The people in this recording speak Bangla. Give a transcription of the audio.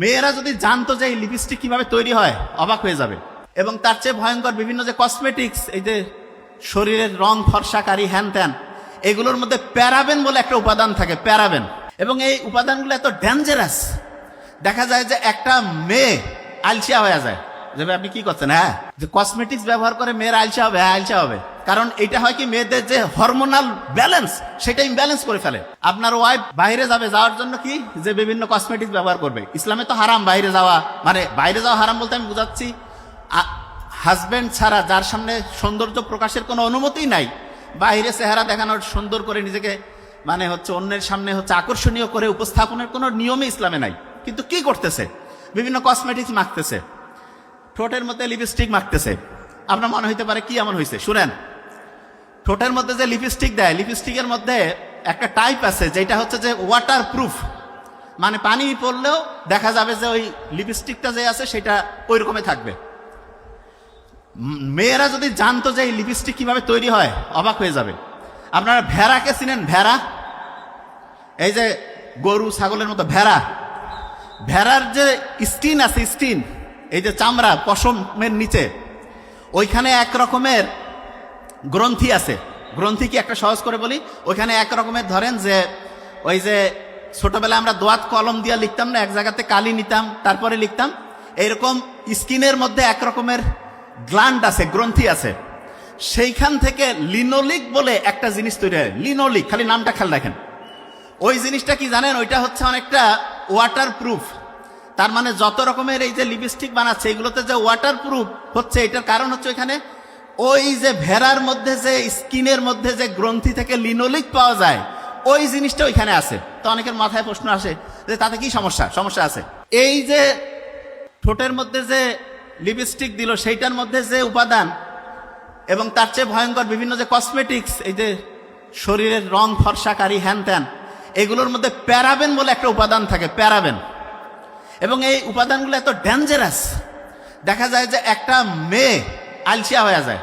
মেয়েরা যদি জানতো যে এই লিপস্টিক কীভাবে তৈরি হয়, অবাক হয়ে যাবে। এবং তার চেয়ে ভয়ঙ্কর বিভিন্ন যে কসমেটিক্স এই যে শরীরের রং ফর্সাকারী হ্যান ত্যান এগুলোর মধ্যে প্যারাবেন বলে একটা উপাদান থাকে, প্যারাবেন। এবং এই উপাদানগুলো এত ডেঞ্জারাস দেখা যায় যে একটা মেয়ে আলসিয়া হয়ে যায়। যে আপনি কি করছেন হ্যাঁ? যে কসমেটিক্স ব্যবহার করে মেয়ের আলসা হবে হ্যাঁ আলসা হবে। কারণ এটা হয় কি, মেয়েদের যে হরমোনাল ব্যালেন্স সেটা ইমব্যালেন্স করে ফেলে। আপনার ওয়াইফ বাইরে যাবে, যাওয়ার জন্য কি? যে বিভিন্ন কসমেটিক্স ব্যবহার করবে। ইসলামে তো হারাম বাইরে যাওয়া। মানে বাইরে যাওয়া হারাম বলতে আমি বুঝাচ্ছি হাজব্যান্ড ছাড়া যার সামনে সৌন্দর্য প্রকাশের কোনো অনুমতি নাই, বাইরে চেহারা দেখানোর, সুন্দর করে নিজেকে মানে হচ্ছে অন্যের সামনে হচ্ছে আকর্ষণীয় করে উপস্থাপনের কোনো নিয়মই ইসলামে নাই। কিন্তু কি করতেছে? বিভিন্ন কসমেটিক্স মাখতেছে। ঠোঁটের মধ্যে লিপস্টিক মাখতেছে। আপনার মনে হইতে পারে কি এমন হয়েছে শুনেন। ঠোঁটের মধ্যে যে লিপস্টিক দেয় লিপস্টিকের মধ্যে একটা টাইপ আছে, যেটা হচ্ছে যে ওয়াটার প্রুফ মানে পানি পড়লেও দেখা যাবে যে ওই লিপস্টিকটা যে আছে, সেটা ওই রকমই থাকবে মেয়েরা যদি জানতো যে এই লিপস্টিক কীভাবে তৈরি হয়, অবাক হয়ে যাবে। আপনারা ভেড়াকে চিনেন? ভেড়া? এই যে গরু, ছাগলের মতো ভেড়া। ভেড়ার যে স্কিন আছে স্কিন এই যে চামড়া পশমের নিচে, ওইখানে এক রকমের গ্রন্থি আছে। গ্রন্থি কি একটা সহজ করে বলি? ওইখানে এক রকমের ধরেন যে, ওই যে ছোটবেলায় আমরা দোয়াত কলম দিয়ে লিখতাম না, এক জায়গাতে কালি নিতাম, তারপরে লিখতাম। এইরকম স্কিনের মধ্যে এক রকমের গ্ল্যান্ড আছে, গ্রন্থি আছে। সেইখান থেকে লিনোলিক বলে একটা জিনিস তৈরি হয়। লিনোলিক, খালি নামটা খেয়াল রাখেন। ওই জিনিসটা কি জানেন? ওইটা হচ্ছে অনেকটা ওয়াটার প্রুফ তার মানে যত রকমের এই যে লিপস্টিক বানাচ্ছে, এগুলোতে যে ওয়াটার প্রুফ হচ্ছে, এটার কারণ হচ্ছে ওইখানে ওই যে ভেড়ার মধ্যে যে স্কিনের মধ্যে যে গ্রন্থি থেকে লিনোলিক পাওয়া যায়, ওই জিনিসটা ওইখানে আছে। তো অনেকের মাথায় প্রশ্ন আসে যে তাতে কি সমস্যা? সমস্যা আছে। এই যে ঠোঁটের মধ্যে যে লিপস্টিক দিল, সেইটার মধ্যে যে উপাদান এবং তার চেয়ে ভয়ঙ্কর বিভিন্ন যে কসমেটিক্স এই যে শরীরের রং ফর্সাকারী হ্যান ত্যান, এগুলোর মধ্যে প্যারাবেন বলে একটা উপাদান থাকে, প্যারাবেন। এবং এই উপাদানগুলো এত ডেঞ্জারাস দেখা যায় যে একটা মেয়ে আলসিয়া হয়ে যায়।